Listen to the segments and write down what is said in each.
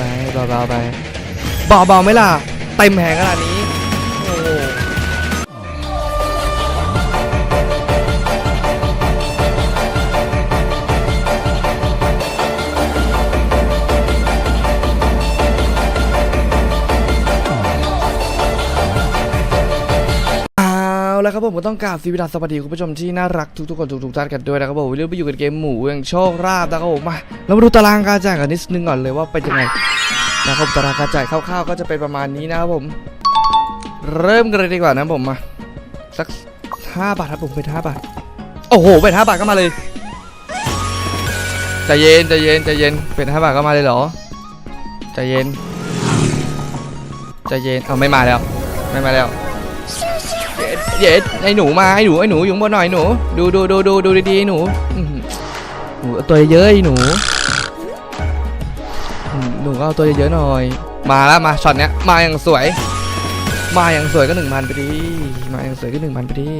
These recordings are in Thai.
ไปเบาๆไปเบาๆไหมล่ะเต็มแผงขนาดนี้โอ้โหแล้วครับผมก็ต้องกราบสวัสดีสวัสดีคุณผู้ชมที่น่ารักทุกๆคนทุกๆท่านกันด้วยนะครับผมวันนี้ไปอยู่กับเกมหมูแห่งโชคราบนะครับผมมาเรามาดูตารางการแจ่ายกันนิดนึงก่อนเลยว่าเป็นยังไง นะครับตารางการจ่ายคร่าวๆก็จะเป็นประมาณนี้นะครับผม เริ่มกันเลยดีกว่านะผมมาสักห้าบาทครับผมเป็นห้าบาท โอ้โหเป็นห้าบาทก็มาเลยใจเย็นใจเย็นใจเย็นเป็นห้าบาทก็มาเลยเหรอใจเย็นใจเย็นเอาไม่มาแล้วไม่มาแล้วเย็ดเย็ดไอ้หนูมาไอ้หนูไอ้หนูอยู่บนหน่อยหนู ดูดูดูดูดูดีๆหนูหนูตัวเยอะไอ้หนู หนูก็เอาตัวเยอะๆหน่อย มาแล้วมาช็อตเนี้ยมาอย่างสวย มาอย่างสวยก็หนึ่งพันไปดิมาอย่างสวยก็หนึ่งพันไปดิ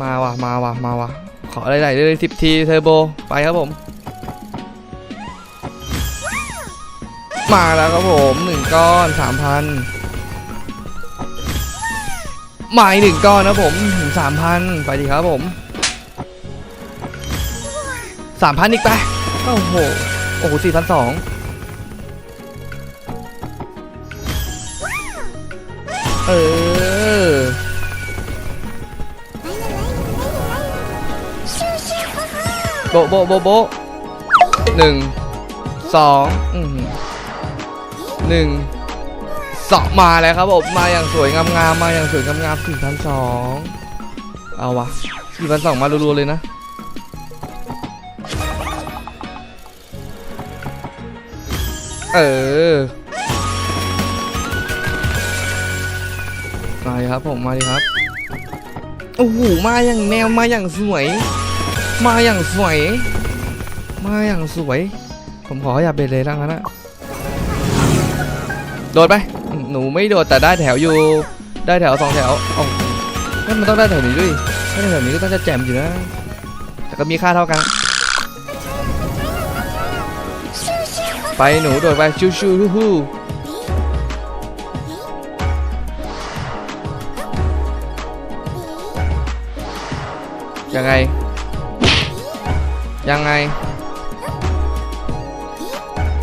มาว่ะมาว่ะมาว่ะขออะไรไหนเลยสิบทีเทอร์โบไปครับผม มาแล้วครับผมหนึ่งก้อนสามพันมาอีกหนึ่งก้อนนะผมถึงสามพันไปดีครับผมสามพันอีกไปโอ้โห โอ้โหสี่พันสองเออโบโบโบโบหนึ่งสองอื้อหือหนึ่งสองมาแล้วครับผมมาอย่างสวยงามๆมาอย่างสวยงามๆสี่พันสองเอาวะสี่พันสองมารัวๆเลยนะ เออมาดิครับผมมาดิครับโอ้โหมาอย่างแนวมาอย่างสวย มาอย่างสวย มาอย่างสวย ผมขออย่าเบรเลยทั้งนั้นนะโดดไปหนูไม่โดดแต่ได้แถวอยู่ ได้แถวสองแถวเอ้านั่นมันต้องได้แถวนี้ด้วยถ้าได้แถวนี้ก็ต้องจะแจมอยู่นะ แต่ก็มีค่าเท่ากัน ไปหนูโดดไปชูชูฮู้ฮู้ยังไง ยังไง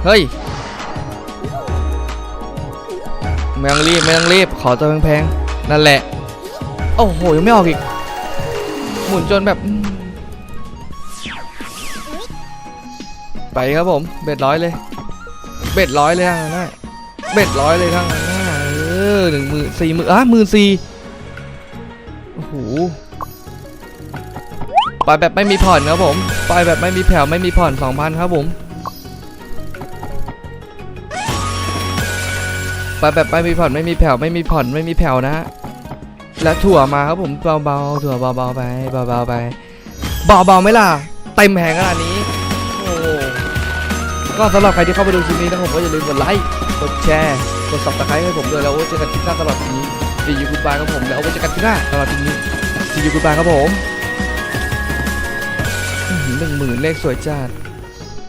เฮ้ยไม่ต้องรีบไม่ต้องรีบ ขอตัวแพงๆ นั่นแหละ โอ้โห ยังไม่ออกอีก หมุนจนแบบ ไปครับผม เบ็ดร้อยเลย เบ็ดร้อยเลยทางนั้นเบ็ดร้อยเลยทางนั้นเออหนึ่งหมื่นสี่หมื่นอะหมื่นสี่โอ้โหไปแบบไม่มีผ่อนครับผมไปแบบไม่มีแผ่วไม่มีผ่อนสองพันครับผมไปแบบไม่มีผ่อนไม่มีแผ่วไม่มีผ่อนไม่มีแผ่วนะฮะและถั่วมาครับผมเบาๆถั่วเบาๆไปเบาๆไปเบาๆไหมล่ะเต็มแผงขนาดนี้ ก็สำหรับใครที่เข้าไปดูคลิปนี้นะผมก็อย่าลืมกดไลค์ กดแชร์ กดซับสไครต์ให้ผมด้วยแล้วเจอกันคลิปหน้าสำหรับคลิปนี้ซีอยู่คุณบายครับผมแล้วเอาไว้เจอกันคลิปหน้าสำหรับคลิปนี้ซีอยู่คุณบายครับผมหนึ่งหมื่นเลขสวยจัด